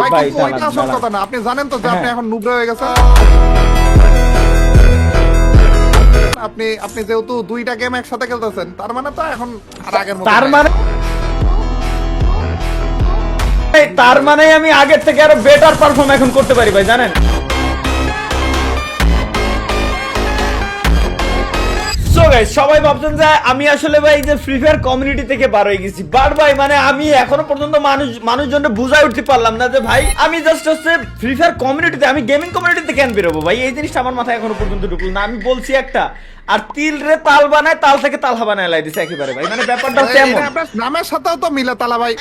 ভাই ভাই, ওইটা আসল কথা না। আপনি জানেন তো যে আপনি হ্যাঁ। এখন নুবরা হয়ে গেছেন। আপনি আপনি যেহেতু দুইটা গেম একসাথে খেলতেছেন তার মানে তো এখন আর আগের মতো তার মানে তার মানে আমি আগের থেকে আরও বেটার পারফর্ম এখন করতে পারি ভাই জানেন? So guys, সবাই ভাবছেন যে আমি আসলে ভাই যে ফ্রি ফায়ার কমিউনিটি থেকে বার হয়ে গেছি। বাট ভাই মানে আমি এখনও পর্যন্ত মানুষ মানুষজনকে বুঝাই উঠতে পারলাম না যে ভাই আমি জাস্ট হচ্ছে ফ্রি ফায়ার কমিউনিটিতে আমি গেমিং কমিউনিটিতে কেন বেরোবো? ভাই এই জিনিসটা আমার মাথায় এখনও পর্যন্ত ঢুকলো না। আমি বলছি একটা আর তিল রে তাল বানায় তাল থেকে তালহা বানায় লাই দিছে একেবারে ভাই। মানে ব্যাপারটা হচ্ছে এমন। নামের সাথেও তো মিলে তালা ভাই।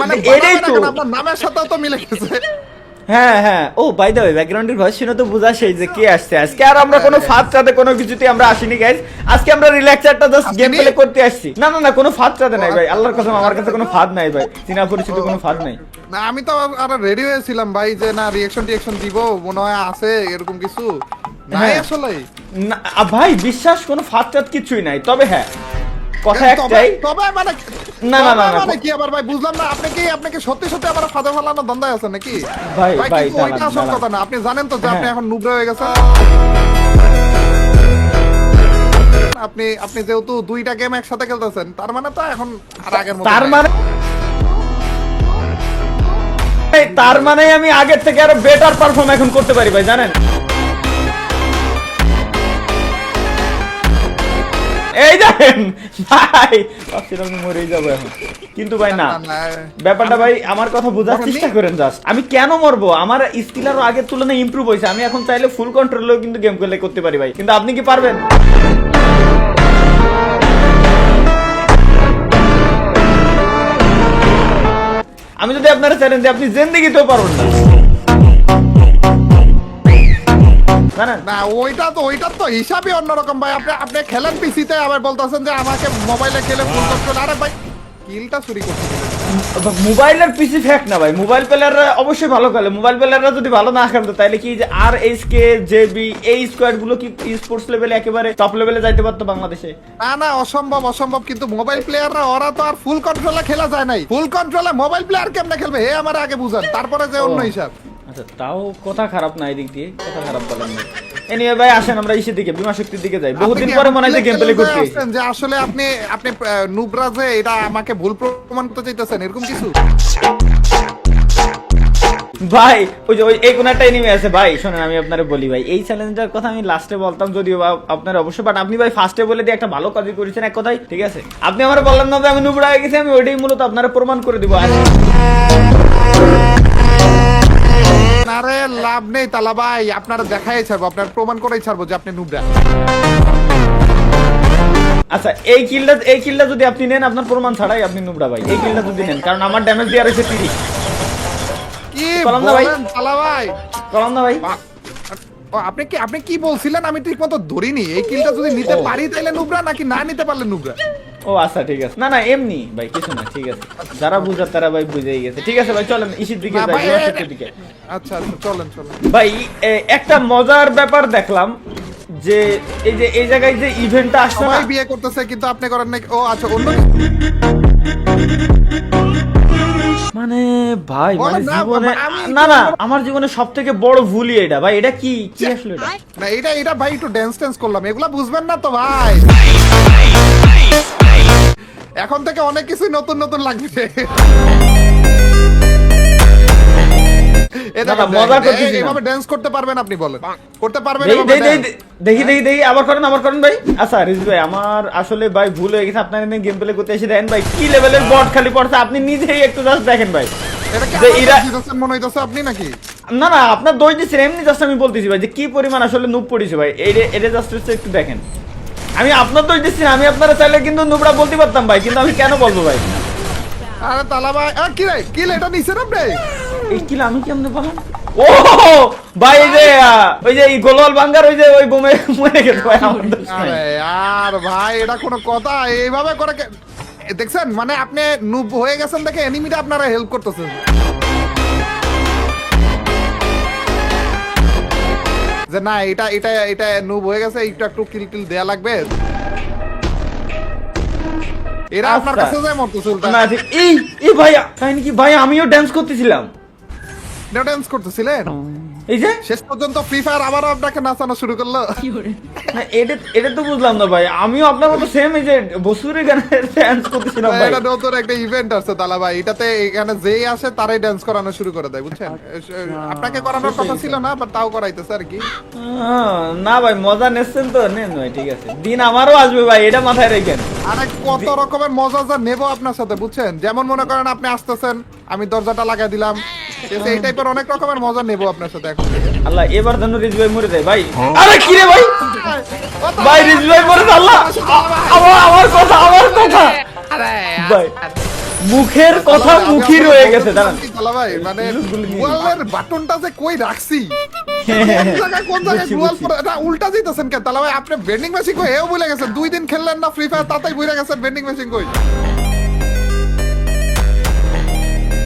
মানে এটাই তো। আপনার নামের সাথেও তো মিলে গেছে। হ্যাঁ হ্যাঁ। ও বাই দ্য ওয়ে ব্যাকগ্রাউন্ডের ভয়েস শুনে তো বোঝা সেই যে কে আসছে। আজকে আর আমরা কোনো ফাঁদ কোনো কিছুতে আমরা আসিনি গাইস আজকে আমরা রিল্যাক্সারটা জাস্ট গেম প্লে করতে আসছি। না না না কোনো ফাঁদ নাই ভাই। আল্লাহর কসম আমার কাছে কোনো ফাঁদ নাই ভাই। চিনা পরিচিত কোনো ফাঁদ নাই। না আমি তো আর রেডি হয়েছিলাম ভাই যে না রিয়েকশন টিয়েকশন দিব মনে হয় আছে এরকম কিছু। নাই হ্যাঁ। আসলে না ভাই বিশ্বাস কোনো ফাঁদ চাঁদ কিছুই নাই। তবে হ্যাঁ। কথা একটাই। তবে মানে না, না, না, মানে কি আবার ভাই বুঝলাম না আপনি কি আপনি সত্যি সত্যি আবার ফাঁদে ফেলানো ধান্দায় আছেন নাকি? ভাই, ভাই, ওইটা আসল কথা না। আপনি জানেন তো যে আপনি হ্যাঁ। এখন নুবরা হয়ে গেছেন। আপনি আপনি যেহেতু দুইটা গেম একসাথে খেলতেছেন তার মানে তো এখন আর আগের মতো তার মানে তার মানে আমি আগের থেকে আরও বেটার পারফর্ম এখন করতে পারি ভাই জানেন? এই ভাই ভাবছিলাম আমি মরেই এখন। কিন্তু ভাই না না, না, ব্যাপারটা ভাই আমার কথা বোঝার চেষ্টা করেন জাস্ট আমি কেন মরবো? আমার স্কিল আরও আগের তুলনায় ইমপ্রুভ হয়েছে। আমি এখন চাইলে ফুল কন্ট্রোলেও কিন্তু গেম খেলে করতে পারি ভাই। কিন্তু আপনি কি পারবেন? আমি যদি আপনারা চ্যালেঞ্জ আপনি জিন্দিগিতেও পারবেন না। না ওইটা তো ওইটা তো হিসাবই অন্যরকম ভাই। আপনি আপনি খেলেন পিসিতে আবার বলতেছেন যে আমাকে মোবাইলে খেলে ফুল আরে ভাই কিলটা চুরি করতে মোবাইলের পিসি ফ্যাক না ভাই। মোবাইল প্লেয়াররা অবশ্যই ভালো খেলে। মোবাইল প্লেয়াররা যদি ভালো না খেলতো তাহলে কি যে আর এইচ কে জেবি এই স্কোয়াডগুলো কি স্পোর্টস লেভেলে একেবারে টপ লেভেলে যাইতে পারতো বাংলাদেশে? না না অসম্ভব অসম্ভব। কিন্তু মোবাইল প্লেয়াররা ওরা তো আর ফুল কন্ট্রোলে খেলা যায় নাই। ফুল কন্ট্রোলে মোবাইল প্লেয়ার কেমনে খেলবে? হে আমার আগে বুঝান। তারপরে যে অন্য হিসাব। আচ্ছা তাও কথা খারাপ না এদিক দিয়ে কথা খারাপ বলেন না। এনিওয়ে ভাই আসেন আমরা ইসের দিকে বিমা শক্তির দিকে যাই। বহুদিন পরে মনে হয় গেম প্লে করতে যে আসলে আপনি আপনি নুবরা যে এটা আমাকে ভুল প্রমাণ করতে চাইতেছেন এরকম কিছু? ভাই ওই যে ওই এই কোন একটা এনিমে আছে ভাই শোনেন আমি আপনারে বলি ভাই। এই চ্যালেঞ্জটার কথা আমি লাস্টে বলতাম যদিও বা আপনার অবশ্যই বাট আপনি ভাই ফার্স্টে বলে দিয়ে একটা ভালো কাজই করেছেন এক কথাই ঠিক আছে? আপনি আমার বললেন না যে আমি নুবড়া হয়ে গেছি আমি ওইটাই মূলত আপনারা প্রমাণ করে দিব লাভ নেই তালা ভাই আপনারা দেখাই ছাড়বো আপনার প্রমাণ করেই ছাড়বো যে আপনি নুবরা। আচ্ছা এই কিলটা এই কিলটা যদি আপনি নেন আপনার প্রমাণ ছাড়াই আপনি নুবড়া ভাই এই কিলটা যদি নেন কারণ আমার ড্যামেজ দিয়ে রয়েছে তিরিশ। কি না ভাই। তালা ভাই? না ভাই? আপনি কি আপনি কি বলছিলেন? আমি ঠিক মতো ধরিনি। এই কিলটা যদি নিতে পারি তাহলে নুবরা নাকি না নিতে পারলে নুবরা? ও আচ্ছা ঠিক আছে। না না এমনি ভাই কিছু না ঠিক আছে। যারা বুঝার তারা ভাই বুঝেই গেছে। ঠিক আছে ভাই চলেন ইসির দিকে যাই ভাই, দিকে। আচ্ছা আচ্ছা চলেন চলেন। ভাই একটা মজার ব্যাপার দেখলাম যে এই যে এই জায়গায় যে ইভেন্টটা আসছে না। বিয়ে করতেছে কিন্তু আপনি করেন নাকি ও আচ্ছা অন্য মানে ভাই মানে না, জীবনে না না আমার জীবনে সব থেকে বড় ভুলই এটা ভাই এটা কি কি আসলে এটা? না এটা এটা ভাই একটু ড্যান্স ট্যান্স করলাম। এগুলা বুঝবেন না তো ভাই। এখন থেকে অনেক কিছুই নতুন নতুন লাগবে। না, না, দেখেন, মজা দেখেন, করতেছি এই- না। এইভাবে ড্যান্স করতে পারবেন আপনি বলেন। করতে পারবেন দেই এভাবে দেই দেই dance? দেখি দেখি দেখি আবার করেন আবার করেন ভাই। আচ্ছা রিজ ভাই আমার আসলে ভাই ভুল হয়ে গেছে। আপনার এনে গেম প্লে করতে এসে দেখেন ভাই কি লেভেলের বট খালি পড়ছে। আপনি নিজেই একটু জাস্ট দেখেন ভাই। এটা কি যে আমার এরা- জিতেছেন মনে হইতেছে আপনি নাকি? না না আপনার দোষ দিচ্ছেন এমনি জাস্ট আমি বলতেছি ভাই যে কি পরিমাণ আসলে নুব পড়েছে ভাই। এটা এটা জাস্ট হচ্ছে একটু দেখেন। আমি আপনার দোষ দিচ্ছি না আমি আপনারা চাইলে কিন্তু নুবরা বলতে পারতাম ভাই কিন্তু আমি কেন বলব ভাই? আরে তালা ভাই আ, কি রে? কি এটা নিছেন আপনি এই কিলা আমি কেমনে বললাম ও ভাই যে ওই যে এই গোলওয়াল বাঙ্গার ওই যে ওই বোমে মরে গেছে ভাই আমার। আরে আর ভাই এটা কোনো কথা এইভাবে করে কে- দেখছেন? মানে আপনি নুব হয়ে গেছেন দেখে এনিমিটা আপনারা হেল্প করতেছেন। যে না এটা এটা এটা নুব হয়ে গেছে একটু একটু কিল টিল দেয়া লাগবে। এরা আপনার আচ্ছা। কাছে যায় মরতেছে সুলতান না এই এই ভাই কাহিনী কি ভাই আমিও ড্যান্স করতেছিলাম। ড্যান্স করতেছিলেন? এই যে? শেষ পর্যন্ত ফ্রি ফায়ার আবারও আপনাকে নাচানো শুরু করল। না, এটা এটা তো বুঝলাম না ভাই। আমিও আপনার মতো সেম এই যে বসুরের গানে ডান্স করতেছিলাম ভাই। এটা নতুন একটা ইভেন্ট আছে তালা ভাই। এটাতে এখানে যেই আসে তারাই ড্যান্স করানো শুরু করে দেয় বুঝছেন? আপনাকে করানোর কথা ছিল না বাট তাও করাইতেছে আর কি। না ভাই মজা নিচ্ছেন তো? নেন ভাই ঠিক আছে। দিন আমারও আসবে ভাই এটা মাথায় রেখেন। আরে কত রকমের মজা যা নেব আপনার সাথে বুঝছেন? যেমন মনে করেন আপনি আসতেছেন আমি দরজাটা লাগাই দিলাম। এই টাইপের অনেক রকমের মজা নেব আপনার সাথে এখন। আল্লাহ এবার যেন রিজ ভাই মরে যায় ভাই। আরে কি রে ভাই? ভাই রিজ ভাই মরে যায়, আল্লাহ। আমার আমার কথা আমার কথা। ভাই মুখের কথা মুখী রয়ে গেছে দাঁড়ান। তালা ভাই মানে বাটনটা যে কই রাখছি? হ্যাঁ, কোন জায়গায় উল্টা জিতেছেন কেন? তালা ভাই আপনি বেন্ডিং মেশিন কই? এও ভুলে গেছেন। দুই দিন খেললেন না ফ্রি ফায়ার তাতেই ভুলে গেছেন বেন্ডিং মেশিন কই?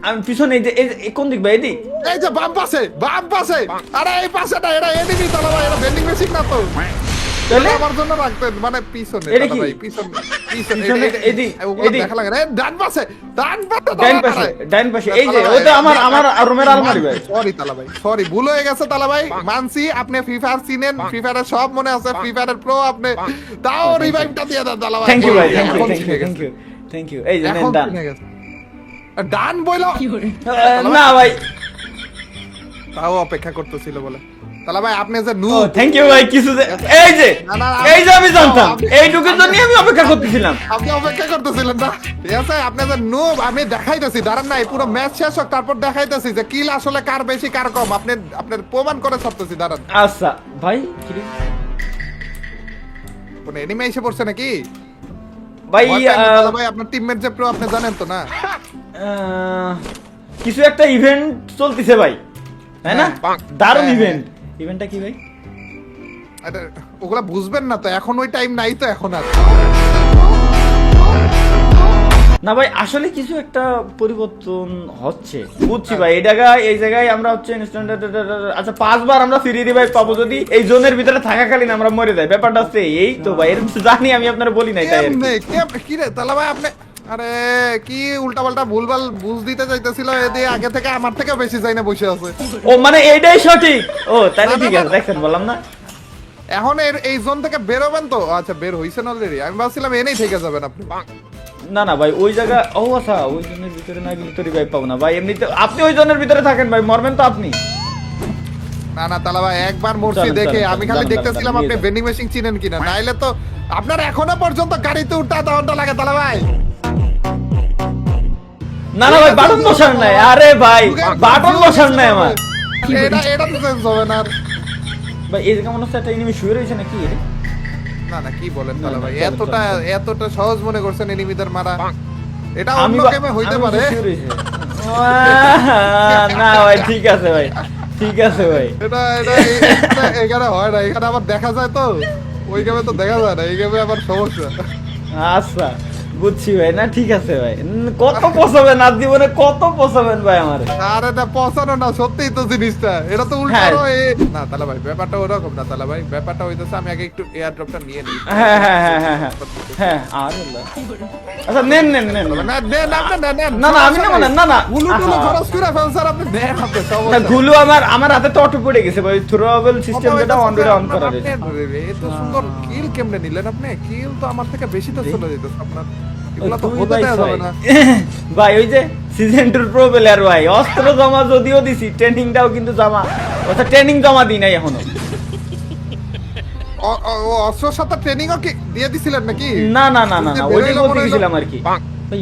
আমি পিছনে এই যে এই কোন দিক ভাই এদিক? এই যে বাম পাশে বাম পাশে। আরে এই পাশে না এটা এনিমি তালা ভাই এটা বেন্ডিং মেশিন না তো? তাহলে? আমার জন্য রাখতেন মানে পিছনে এটা কি? পিছন এদিক, এদিক। দেখা লাগে না। ডান পাশে ডান পাশে ডাইন পাশে ডাইন পাশে এই যে ওটা আমার আমার রুমের আলমারি ভাই। সরি তালা ভাই সরি ভুল হয়ে গেছে তালা ভাই। মানছি আপনি ফ্রি ফায়ার চিনেন ফ্রি ফায়ারের সব মনে আছে ফ্রি ফায়ারের প্রো আপনি। তাও রিভাইভটা দিয়ে দেন তালা ভাই। থ্যাংক ইউ ভাই thank you thank you thank you এই যে ডান। ডান বইলো? না ভাই। তাও অপেক্ষা করতেছিল বলে। তালা ভাই আপনি যে নু থ্যাংক ইউ ভাই কিছু যে এই যে না, না, না, এই যে আমি জানতাম এইটুকুর জন্য আমি অপেক্ষা করতেছিলাম। আপনি অপেক্ষা করতেছিলেন না। ঠিক আছে আপনি যে নুব আমি দেখাইতেছি দাঁড়ান নাই পুরো ম্যাচ শেষ হোক তারপর দেখাইতেছি যে কিল আসলে কার বেশি কার কম। আপনি আপনার প্রমাণ করে ছাড়তেছি দাঁড়ান। আচ্ছা ভাই কি কোন এনিমে এসে পড়ছে নাকি? ভাই না, ভাই আপনার টিমমেট যে প্রো আপনি জানেন তো না। কিছু একটা ইভেন্ট চলতেছে ভাই তাই না? হ্যাঁ। দারুণ হ্যাঁ, ইভেন্ট ইভেন্টটা কি ভাই? আরে, ওগুলা বুঝবেন না তো এখন ওই টাইম নাই তো এখন আর। না ভাই আসলে কিছু একটা পরিবর্তন হচ্ছে। বুঝছি ভাই এই জায়গায় এই জায়গায় আমরা হচ্ছে আচ্ছা পাঁচবার আমরা ফ্রি রিভাইভ পাবো যদি এই জোনের ভিতরে থাকাকালীন আমরা মরে যাই। ব্যাপারটা হচ্ছে এই তো ভাই এরকম জানি আমি আপনারা বলি নাই তাই কি। রে তাহলে ভাই আপনি আরে কি উল্টা পাল্টা ভুলভাল বুঝ দিতে চাইতেছিল? এদি আগে থেকে আমার থেকে বেশি চাই না বসে আছে। ও মানে এইটাই সঠিক? ও তাহলে ঠিক আছে না। দেখছেন বললাম না। এখন এর এই জোন থেকে বেরোবেন তো? আচ্ছা বের হইছেন অলরেডি আমি ভাবছিলাম এনেই থেকে যাবেন আপনি। না না ভাই ওই জায়গা ও আচ্ছা ওই জনের ভিতরে না গেলে তো রিভাইভ পাবো না। ভাই এমনিতে আপনি ওই জনের ভিতরে থাকেন ভাই মরবেন তো আপনি। না না তালা ভাই একবার মরছি দেখে আমি খালি দেখতেছিলাম আপনি। ভেন্ডিং মেশিন চিনেন কিনা। নাইলে তো আপনার এখনও পর্যন্ত গাড়িতে উঠা ঘণ্টা লাগে তালা ভাই। না না ভাই বাটন বসার নাই। আরে ভাই বাটন বসার নাই আমার। এটা এটা তো চেঞ্জ হবে না ভাই এই জায়গা মনে হচ্ছে একটা এনিমি শুয়ে রয়েছে নাকি? না না কি বলেন তালা ভাই? এতটা এতটা সহজ মনে করছেন এনিমিদের মারা। এটা অন্য গেমে হইতে পারে। না ভাই ঠিক আছে ভাই। ঠিক আছে ভাই। এটা এটা এটা এখানে হয় না। এখানে আবার দেখা যায় তো। ওই গেমে তো দেখা যায় না। এই গেমে আবার সমস্যা। আচ্ছা। বুঝছি ভাই না ঠিক আছে ভাই কত পোষাবেন আর জীবনে কত পোষাবেন ভাই আমার আর এটা না সত্যিই তো জিনিসটা এটা তো উল্টো হ্যাঁ। না তালা ভাই ব্যাপারটা ওরকম না তালা ভাই ব্যাপারটা হইতেছে আমি আগে একটু এয়ার ড্রপটা নিয়ে নিই হ্যাঁ হ্যাঁ হ্যাঁ হ্যাঁ হ্যাঁ হ্যাঁ আর আচ্ছা নেন নেন নেন না আপনি নেন না, না, আমি না, না, না। গুলু আহা। খরচ করে ফেলছেন আপনি নেন আপনি না। গুলো আমার আমার হাতে তো অটো পড়ে গেছে ভাই থ্রোয়েবল সিস্টেম যেটা অন তো অন করা রয়েছে এত সুন্দর কিল কেমনে নিলেন আপনি কিল তো আমার থেকে বেশি তো চলে যেত আপনার ভাই? ওই যে সিজন টুর প্রো প্লেয়ার ভাই। অস্ত্র জমা যদিও দিছি ট্রেনিংটাও কিন্তু জমা। অর্থাৎ ট্রেনিং জমা দিই নাই এখনও। অ- অ- ও অস্ত্রের সাথে ট্রেনিংও কি দিয়ে দিছিলেন নাকি? না না না না না বেরোইলো ওইটাই বলতে হইল। গেছিলাম আর কি।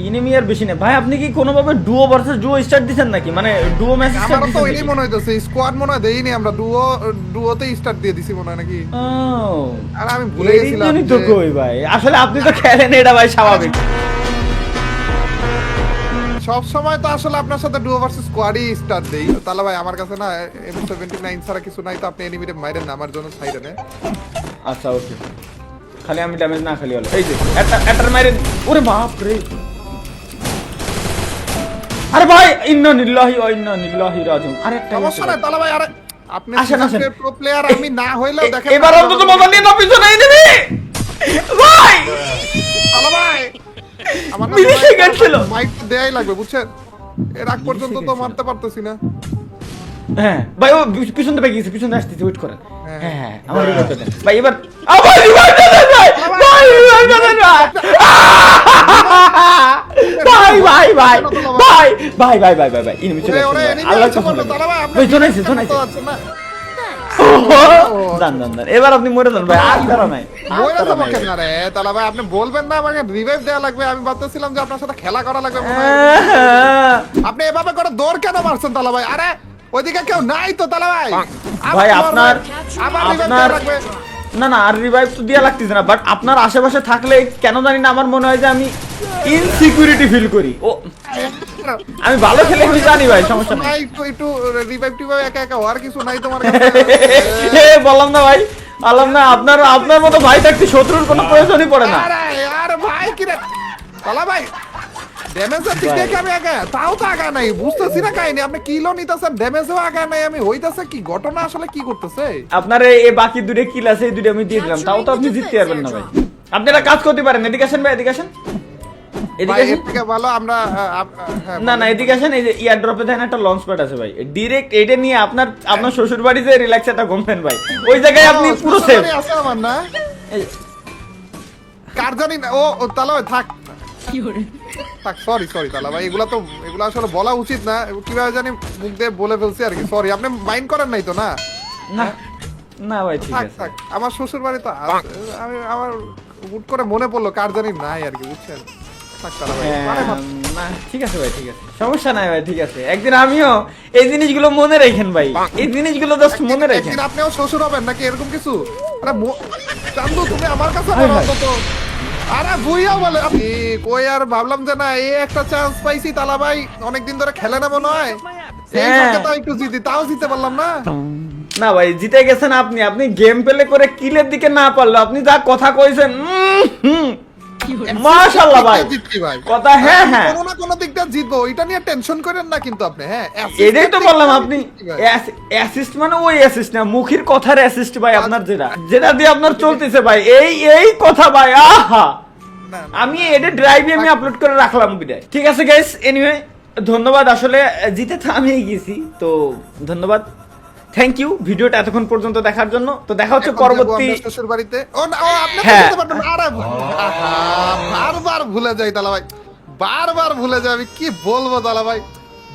ইনিমি আর বেশি না ভাই আপনি কি কোনোভাবে ডুও ভার্সেস ডুও স্টার্ট দিছেন নাকি? মানে ডুও ম্যাচ স্টার্ট আমারও তো দিছেন ওইটাই মনে হইতেছে। স্কোয়াড মনে হয় দেইনি আমরা। ডুও ডুওতে স্টার্ট দিয়ে দিছি মনে হয় নাকি? আর আমি ভুলে গেছিলাম তো কই ভাই। আসলে আপনি তো খেলেন এটা ভাই স্বাভাবিক। সব সময় তো আসলে আপনার সাথে ডুও ভার্সেস স্কোয়াডই স্টার্ট দেই। তাহলে ভাই আমার কাছে না M79 ছাড়া কিছু নাই তো আপনি এনিমিতে মাইরেন না আমার জন্য সাইডে নে। আচ্ছা ওকে খালি আমি ড্যামেজ না খালি হলো। এই যে একটা একটা মাইরে ওরে বাপ রে। আরে ভাই ইন্না নিল্লাহি ওয়া ইন্না নিল্লাহি রাজিউন। আরে একটা সমস্যা নাই তাহলে ভাই আরে আপনি আসেন, আসেন। প্রো প্লেয়ার আমি না হইলেও দেখেন এবার অন্তত মজা নিয়ে না পিছনে এই দিবি ভাই! তাহলে ভাই আমার না সেকেন্ড ছিল। মাইক দেয়াই লাগবে বুঝছেন এর আগ পর্যন্ত তো মারতে পারতেছি না হ্যাঁ ভাই ও পিছন থেকে গেছে পিছন আসতেছে ওয়েট করেন হ্যাঁ। হ্যাঁ হ্যাঁ আমার রিভাইভটা দেন ভাই এবার আমার রিভাইভটা দেন ভাই ভাই রিভাইভটা দেন ভাই ভাই ভাই ভাই ভাই ভাই ভাই ভাই ভাই ভাই চলে ওরে, আসুন ভাই। enemy আল্লাহর দান দান দান এবার আপনি মরে যান ভাই আর নাই তারা যাব কেন রে? তালা ভাই, আপনি বলবেন না আমাকে রিভাইভ দেওয়া লাগবে। আমি ভাবতেছিলাম যে আপনার সাথে খেলা করা লাগবে। আপনি এভাবে করে দৌড় কেন মারছেন তালা ভাই? আরে ওইদিকে কেউ নাই তো তালা ভাই। ভাই আপনার আপনার না না আর রিভাইভ তো দেওয়া লাগতেছে না বাট আপনার আশেপাশে থাকলে কেন জানি না আমার মনে হয় যে আমি ইনসিকিউরিটি ফিল করি। ও আমি ভালো খেলে আমি জানি ভাই সমস্যা নাই। একটু একটু রিভাইভ টিভাইভ একা একা হওয়ার কিছু নাই তোমার কাছে। এ, বললাম না ভাই বললাম না আপনার আপনার মতো ভাই থাকতে শত্রুর কোনো প্রয়োজনই পড়ে না। আরে আরে ভাই কি রে? তালা ভাই ড্যামেজের দিক থেকে আমি আগে তাও তো আগা নাই বুঝতেছি না কাহিনী আপনি কিলো নিতেছেন ড্যামেজও আগা নাই আমি হইতাছে কি ঘটনা আসলে কি করতেছে? আপনার এই বাকি দুটো কিল আছে এই দুটো আমি দিয়ে দিলাম তাও তো আপনি জিততে পারবেন না ভাই। আপনি একটা কাজ করতে পারেন এদিকে আসেন ভাই এদিকে আসেন। এদিকে আসেন? থেকে ভালো আমরা আহ, আপ- আহ, হ্যাঁ, না না এদিকে আসেন এই যে ইয়ার ড্রপে দেখেন একটা লঞ্চ প্যাড আছে ভাই। ডিরেক্ট এটা নিয়ে আপনার আপনার শ্বশুর বাড়িতে রিল্যাক্স একটা ঘুমবেন ভাই। ওই জায়গায় আপনি পুরো সেফ আছে আমার না? কার জানি না ও ও, তালা ভাই থাক। থাক সরি সরি তালা ভাই এগুলা তো এগুলা আসলে বলা উচিত না। কীভাবে জানি মুখ দিয়ে বলে ফেলছি আর কি সরি আপনি মাইন্ড করেন নাই তো না? না না ভাই ঠিক থাক আছে। থাক আমার শ্বশুর বাড়ি তো আমি আমার হুট করে মনে পড়ল কার জানি নাই আর কি বুঝছেন? হ্যাঁ, পারে মাত্র। না ঠিক আছে ভাই ঠিক আছে। সমস্যা নাই ভাই ঠিক আছে। একদিন আমিও এই জিনিসগুলো মনে রাখেন ভাই। এই জিনিসগুলো জাস্ট মনে রাখেন। আপনিও শ্বশুর হবেন নাকি এরকম কিছু? আরে মো- চান্দু তুমি আমার কাছে বলো অন্তত। আরে ভুইয়া বলে আপনি কই আর ভাবলাম যে না এই একটা চান্স পাইছি তালা ভাই অনেকদিন ধরে খেলে না মনে হয়। এই। তাও একটু জিতি তাও জিতে পারলাম না। না ভাই জিতে গেছেন আপনি। আপনি গেম প্লে করে কিলের দিকে না পারল আপনি যা কথা কইছেন হুম। মাশাআল্লাহ ভাই। কথা হ্যাঁ হ্যাঁ। কোনো না কোনো দিকটা জিতবো। এটা নিয়ে টেনশন করেন না কিন্তু আপনি হ্যাঁ? এটাই তো বললাম আপনি। অ্যাসিস্ট মানে ওই অ্যাসিস্ট না মুখের কথার অ্যাসিস্ট ভাই আপনার যেটা। যেটা দিয়ে আপনার চলতেছে ভাই। এই এই কথা ভাই আহা। আমি এটা ড্রাইভে আমি আপলোড করে রাখলাম বিদায়। ঠিক আছে গাইস এনিওয়ে ধন্যবাদ। আসলে জিতে তো আমি গেছি তো ধন্যবাদ। থ্যাংক ইউ ভিডিওটা এতক্ষণ পর্যন্ত দেখার জন্য। তো দেখা হচ্ছে পরবর্তী শ্বশুর বাড়িতে। ও না ও আপনি তো হ্যাঁ। পারবেন আরে বারবার ভুলে যাই দালা ভাই বারবার ভুলে যাই আমি। কি বলব দালা ভাই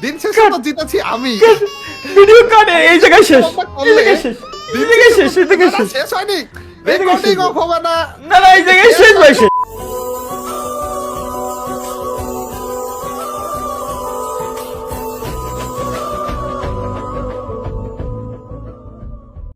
দিন শেষে তো জিতেছি আমি। ভিডিও কাটে এই জায়গায় শেষ। এই। জায়গায় শেষ। এই জায়গায় শেষ এই জায়গায় শেষ। শেষ হয়নি। রেকর্ডিং অফ হবে না। না না এই জায়গায় শেষ ভাই শেষ।